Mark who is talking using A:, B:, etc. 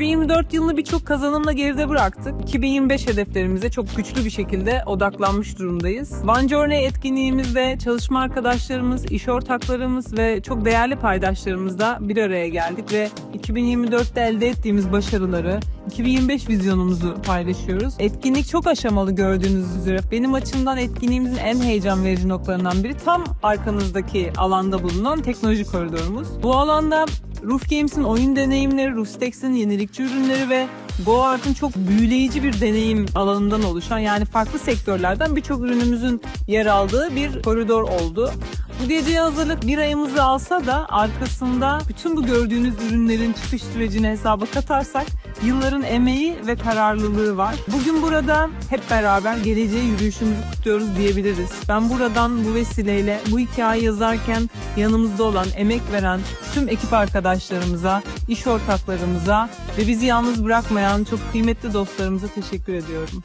A: 2024 yılını birçok kazanımla geride bıraktık. 2025 hedeflerimize çok güçlü bir şekilde odaklanmış durumdayız. One Journey etkinliğimizde çalışma arkadaşlarımız, iş ortaklarımız ve çok değerli paydaşlarımızla bir araya geldik ve 2024'te elde ettiğimiz başarıları, 2025 vizyonumuzu paylaşıyoruz. Etkinlik çok aşamalı gördüğünüz üzere. Benim açımdan etkinliğimizin en heyecan verici noktalarından biri tam arkanızdaki alanda bulunan teknoloji koridorumuz. Bu alanda Roof Games'in oyun deneyimleri, Roofstex'in yenilikçi ürünleri ve GoArt'ın çok büyüleyici bir deneyim alanından oluşan yani farklı sektörlerden birçok ürünümüzün yer aldığı bir koridor oldu. Bu geceye hazırlık bir ayımızı alsa da arkasında bütün bu gördüğünüz ürünlerin çıkış sürecini hesaba katarsak yılların emeği ve kararlılığı var. Bugün burada hep beraber geleceğe yürüyüşümüzü kutluyoruz diyebiliriz. Ben buradan bu vesileyle bu hikayeyi yazarken yanımızda olan, emek veren tüm ekip arkadaşlarımıza, iş ortaklarımıza ve bizi yalnız bırakmayan çok kıymetli dostlarımıza teşekkür ediyorum.